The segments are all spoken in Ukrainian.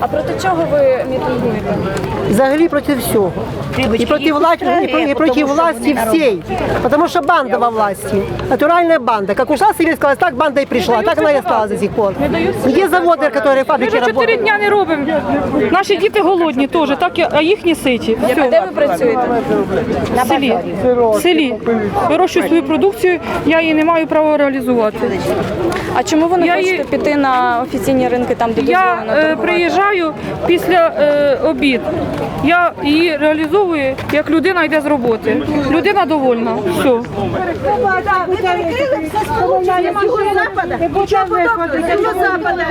А проти чого ви мітингуєте? Взагалі проти всього. І проти власті, і про- і проти власті всей. Потому что банда во власти. Натуральная банда. Как ушла Советская власть, так банда и пришла. Так она и осталась до сих пор. Где заводы, которые Ми вже чотири работают? дня не робимо. Наші діти голодні теж, так і- а їхні ситі. Де ви працюєте? В селі. В селі. Вирощую свою продукцію, я її не маю права реалізувати. А чому ви не Я хочете її- піти на офіційні ринки, там де Я дозволено е, торгувати? приїжджаю після е, обід. Я її реалізовую, як людина йде з роботи. Людина довольна. Все. Ви перекрили все сполучення Південно-Запада. Нічого подобного, Південно-Запада.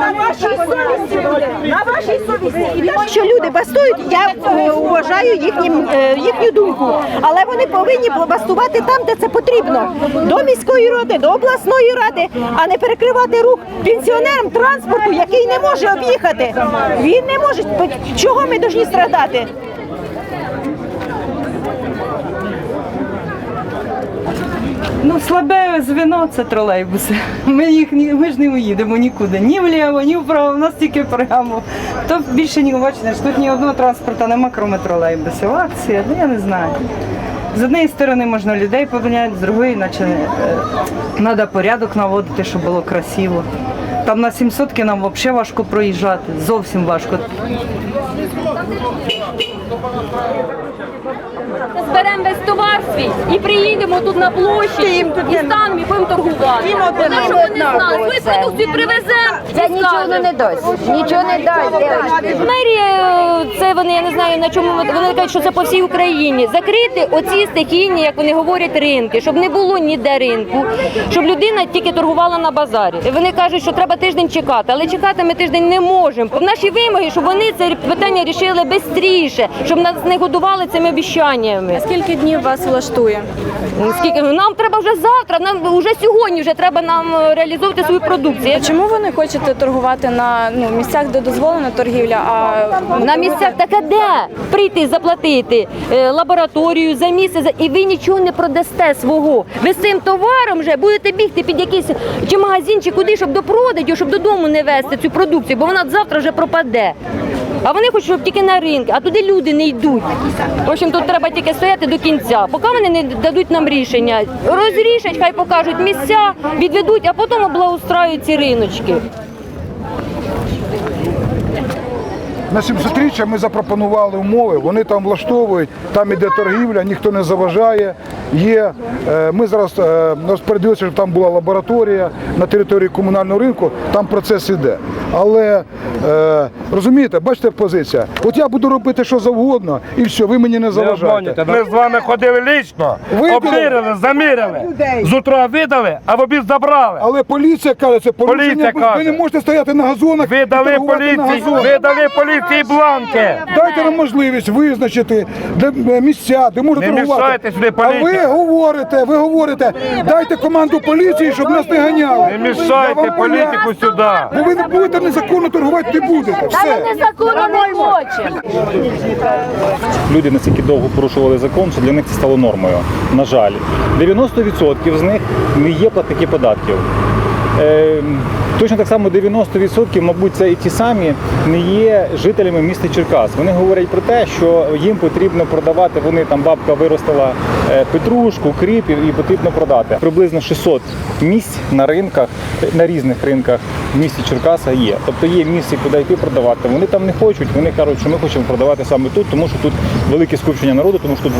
На вашій совісті буде. На вашій совісті. І те, що люди бастують, я е, вважаю їхнім, е, їхню думку. Але вони повинні бастувати там, де це потрібно. До міської ради, до обласної ради, а не перекривати рух пенсіонерам транспорту, який не може об'їхати. Він не може. Чого ми повинні страдати? Ну, слабе звено це тролейбуси. Ми їх ми ж не уїдемо нікуди. Ні вліво, ні вправо, у нас тільки прямо. То більше ні бачите, тут ні одного транспорту нема, крім тролейбусів. Акція, ну я не знаю. З однієї сторони можна людей поміняти, з другої, наче треба порядок наводити, щоб було красиво. Там на 700 нам взагалі важко проїжджати, зовсім важко. зберемо товар свій і приїдемо тут на площі і станемо і будемо торгувати. Тому що вони знають, свою продукцію привеземо. Це нічого не дасть. Нічого не дасть. девочки. Мерія, це вони, я не знаю на чому вони вони кажуть, що це по всій Україні. Закрити оці стихійні, як вони говорять, ринки, щоб не було ніде ринку, щоб людина тільки торгувала на базарі. І Вони кажуть, що треба тиждень чекати, але чекати ми тиждень не можемо. Наші вимоги, щоб вони це питання рішили швидше, щоб нас не годували цими обіцяннями. Скільки днів вас влаштує? Скільки нам треба вже завтра, нам вже сьогодні вже треба нам е, реалізовувати свою продукцію. А чому ви не хочете торгувати на ну, місцях, де дозволена торгівля, а На місцях так а де прийти заплатити е, лабораторію за місце за- і ви нічого не продасте свого. Ви з цим товаром вже будете бігти під якийсь чи магазин, чи куди, щоб допродати, щоб додому не везти цю продукцію, бо вона завтра вже пропаде. А вони хочуть, щоб тільки на ринки, а туди люди не йдуть. В общем, тут треба тільки стояти до кінця. Поки вони не дадуть нам рішення, розрішать, хай покажуть місця, відведуть, а потім облагоустраюють ці риночки. На 700-річчя ми запропонували умови, вони там влаштовують, там іде торгівля, ніхто не заважає. Є, е, ми зараз е, розпорядилися, щоб там була лабораторія на території комунального ринку, там процес іде. Але е, розумієте, бачите позиція. От я буду робити що завгодно, і все, ви мені не заважаєте. Ми з вами ходили лічно, Видали? обміряли, заміряли. З утра видали, а в обід забрали. Але поліція каже, це порушення. Поліція ви не можете стояти на газонах. Ви дали поліції, ви дали поліції бланки. Дайте нам можливість визначити де місця, де можна Не торгувати. мішайте сюди а ви говорите, ви говорите, дайте команду поліції, щоб нас не ганяли. Не мішайте політику сюди. Бо ви не будете незаконно торгувати, не будете. Все. Незаконно не хочемо. люди настільки довго порушували закон, що для них це стало нормою. На жаль, 90% з них не є платники податків. Точно так само 90%, мабуть, це і ті самі не є жителями міста Черкас. Вони говорять про те, що їм потрібно продавати. Вони там бабка виростила е, петрушку, кріпів і потрібно продати. Приблизно 600 місць на ринках, на різних ринках в місті Черкаса є. Тобто є місце, куди йти продавати. Вони там не хочуть. Вони кажуть, що ми хочемо продавати саме тут, тому що тут велике скупчення народу, тому що тут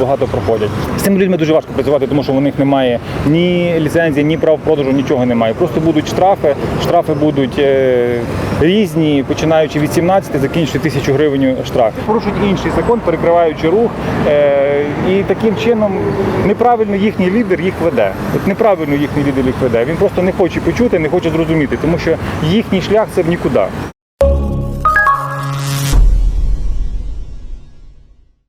багато проходять. З цими людьми дуже важко працювати, тому що у них немає ні ліцензії, ні прав продажу, нічого немає. Просто будуть штрафи. Штрафи будуть е, різні, починаючи від 17, закінчуючи тисячу гривень штраф. Порушують інший закон, перекриваючи рух, е, і таким чином неправильно їхній лідер їх веде. От неправильно їхній лідер їх веде. Він просто не хоче почути, не хоче зрозуміти, тому що їхній шлях це в нікуди.